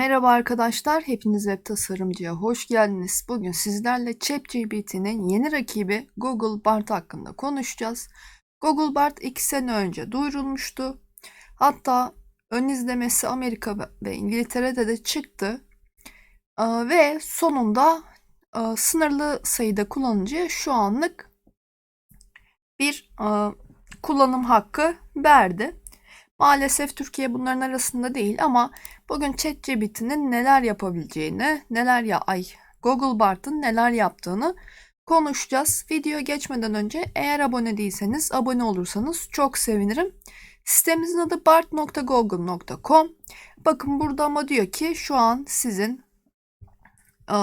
Merhaba arkadaşlar, hepiniz web tasarımcıya hoş geldiniz. Bugün sizlerle ChatGPT'nin yeni rakibi Google Bard hakkında konuşacağız. Google Bard 2 sene önce duyurulmuştu. Hatta ön izlemesi Amerika ve İngiltere'de de çıktı. Ee, Ve sonunda e, sınırlı sayıda kullanıcıya şu anlık bir e, kullanım hakkı verdi. Maalesef Türkiye bunların arasında değil ama bugün ChatGPT'nin neler yapabileceğini, neler ya ay Google Bard'ın neler yaptığını konuşacağız. Video geçmeden önce eğer abone değilseniz abone olursanız çok sevinirim. Sitemizin adı bard.google.com. Bakın burada ama diyor ki şu an sizin e,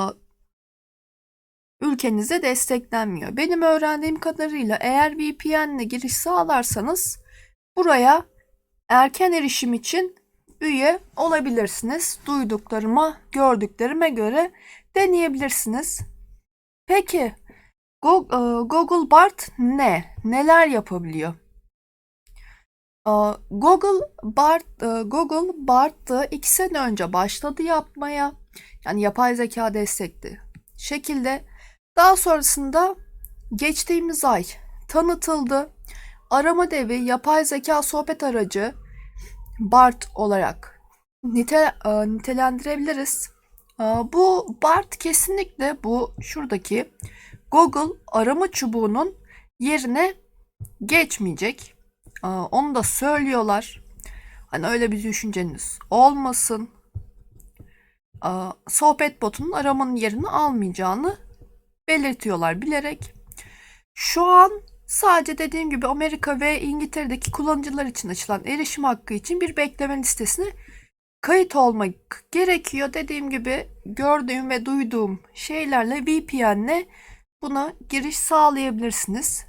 ülkenize desteklenmiyor. Benim öğrendiğim kadarıyla eğer VPN ile giriş sağlarsanız buraya erken erişim için üye olabilirsiniz. Duyduklarıma, gördüklerime göre deneyebilirsiniz. Peki e, Google Bard ne? Neler yapabiliyor? E, Google Bard e, Google Bard'ı iki sene önce başladı yapmaya. Yani yapay zeka destekli şekilde. Daha sonrasında geçtiğimiz ay tanıtıldı. Arama devi yapay zeka sohbet aracı BART olarak nite, e, nitelendirebiliriz. E, Bu BART kesinlikle bu şuradaki Google arama çubuğunun yerine geçmeyecek. E, Onu da söylüyorlar. Hani öyle bir düşünceniz olmasın. E, Sohbet botunun aramanın yerini almayacağını belirtiyorlar bilerek. Şu an Sadece dediğim gibi Amerika ve İngiltere'deki kullanıcılar için açılan erişim hakkı için bir bekleme listesine kayıt olmak gerekiyor. Dediğim gibi gördüğüm ve duyduğum şeylerle VPN'le buna giriş sağlayabilirsiniz.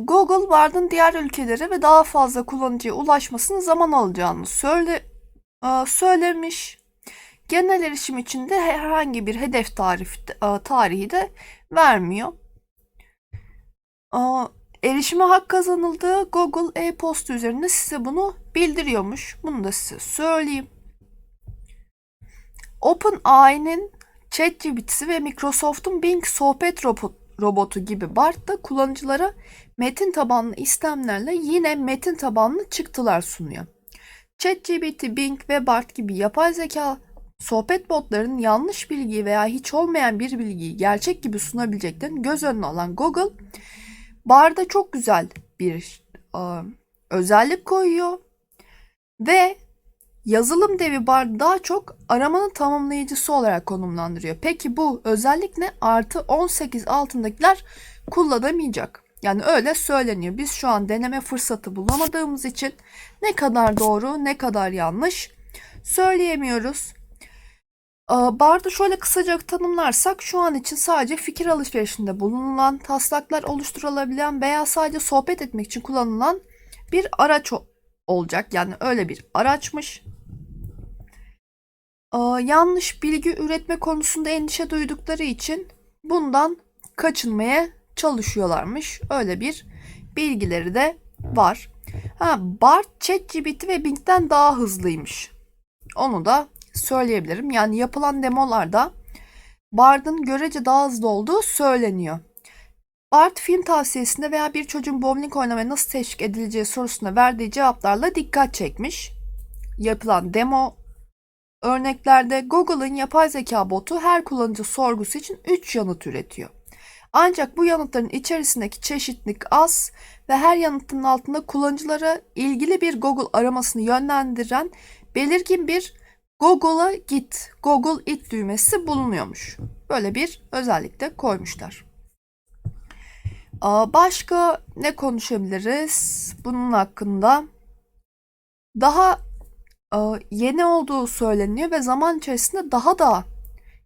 Google Bard'ın diğer ülkelere ve daha fazla kullanıcıya ulaşmasının zaman alacağını söyle, söylemiş. Genel erişim için de herhangi bir hedef tarif, tarihi de vermiyor. Aa, erişime hak kazanıldığı Google e-posta üzerinde size bunu bildiriyormuş. Bunu da size söyleyeyim. OpenAI'nin ChatGPT'si ve Microsoft'un Bing sohbet robotu gibi Bard da kullanıcılara metin tabanlı istemlerle yine metin tabanlı çıktılar sunuyor. ChatGPT, Bing ve Bard gibi yapay zeka sohbet botlarının yanlış bilgiyi veya hiç olmayan bir bilgiyi gerçek gibi sunabileceklerini göz önüne alan Google, Barda çok güzel bir e, özellik koyuyor ve yazılım devi bar daha çok aramanın tamamlayıcısı olarak konumlandırıyor. Peki bu özellik ne? Artı 18 altındakiler kullanamayacak. Yani öyle söyleniyor. Biz şu an deneme fırsatı bulamadığımız için ne kadar doğru ne kadar yanlış söyleyemiyoruz. Barda şöyle kısaca tanımlarsak şu an için sadece fikir alışverişinde bulunulan, taslaklar oluşturulabilen veya sadece sohbet etmek için kullanılan bir araç olacak. Yani öyle bir araçmış. Yanlış bilgi üretme konusunda endişe duydukları için bundan kaçınmaya çalışıyorlarmış. Öyle bir bilgileri de var. Ha, BART, ChatGPT ve Bing'den daha hızlıymış. Onu da söyleyebilirim. Yani yapılan demolarda Bard'ın görece daha hızlı olduğu söyleniyor. Bard film tavsiyesinde veya bir çocuğun bowling oynamaya nasıl teşvik edileceği sorusuna verdiği cevaplarla dikkat çekmiş. Yapılan demo örneklerde Google'ın yapay zeka botu her kullanıcı sorgusu için 3 yanıt üretiyor. Ancak bu yanıtların içerisindeki çeşitlilik az ve her yanıtın altında kullanıcılara ilgili bir Google aramasını yönlendiren belirgin bir Google'a git, Google it düğmesi bulunuyormuş. Böyle bir özellik de koymuşlar. Başka ne konuşabiliriz bunun hakkında? Daha yeni olduğu söyleniyor ve zaman içerisinde daha da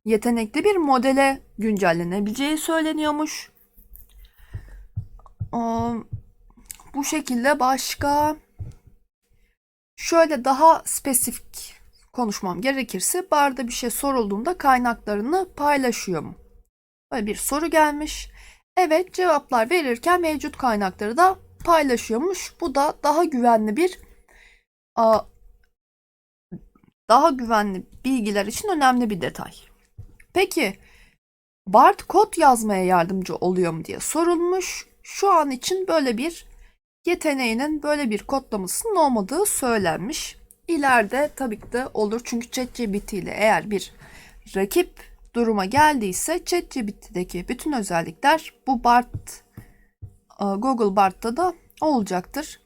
yetenekli bir modele güncellenebileceği söyleniyormuş. Bu şekilde başka şöyle daha spesifik konuşmam gerekirse barda bir şey sorulduğunda kaynaklarını paylaşıyor mu? Böyle bir soru gelmiş. Evet cevaplar verirken mevcut kaynakları da paylaşıyormuş. Bu da daha güvenli bir daha güvenli bilgiler için önemli bir detay. Peki Bart kod yazmaya yardımcı oluyor mu diye sorulmuş. Şu an için böyle bir yeteneğinin böyle bir kodlamasının olmadığı söylenmiş. İleride tabii ki de olur çünkü ChatGPT ile eğer bir rakip duruma geldiyse ChatGPT'deki bütün özellikler bu Bart e, Google Bart'ta da olacaktır.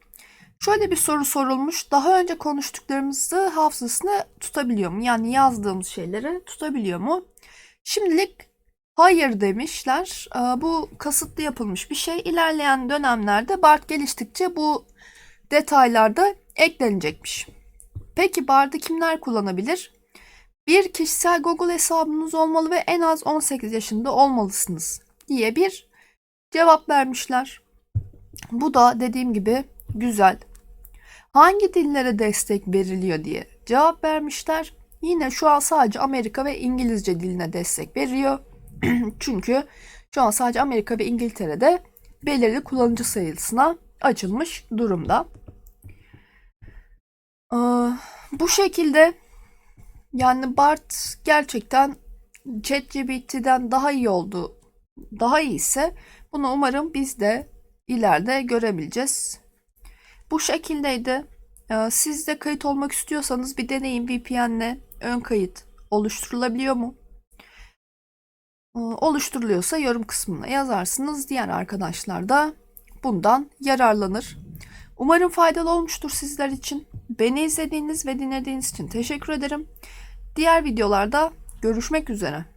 Şöyle bir soru sorulmuş. Daha önce konuştuklarımızı hafızasına tutabiliyor mu? Yani yazdığımız şeyleri tutabiliyor mu? Şimdilik hayır demişler. Ee, Bu kasıtlı yapılmış bir şey. İlerleyen dönemlerde BART geliştikçe bu detaylar da eklenecekmiş. Peki BART'ı kimler kullanabilir? Bir kişisel Google hesabınız olmalı ve en az 18 yaşında olmalısınız diye bir cevap vermişler. Bu da dediğim gibi güzel. Hangi dillere destek veriliyor diye cevap vermişler. Yine şu an sadece Amerika ve İngilizce diline destek veriyor. Çünkü şu an sadece Amerika ve İngiltere'de belirli kullanıcı sayısına açılmış durumda. Ee, bu şekilde yani Bart gerçekten ChatGPT'den daha iyi oldu. Daha iyi ise bunu umarım biz de ileride görebileceğiz. Bu şekildeydi. Ee, Siz de kayıt olmak istiyorsanız bir deneyin VPN'le ön kayıt oluşturulabiliyor mu? Ee, Oluşturuluyorsa yorum kısmına yazarsınız. Diğer arkadaşlar da bundan yararlanır. Umarım faydalı olmuştur sizler için. Beni izlediğiniz ve dinlediğiniz için teşekkür ederim. Diğer videolarda görüşmek üzere.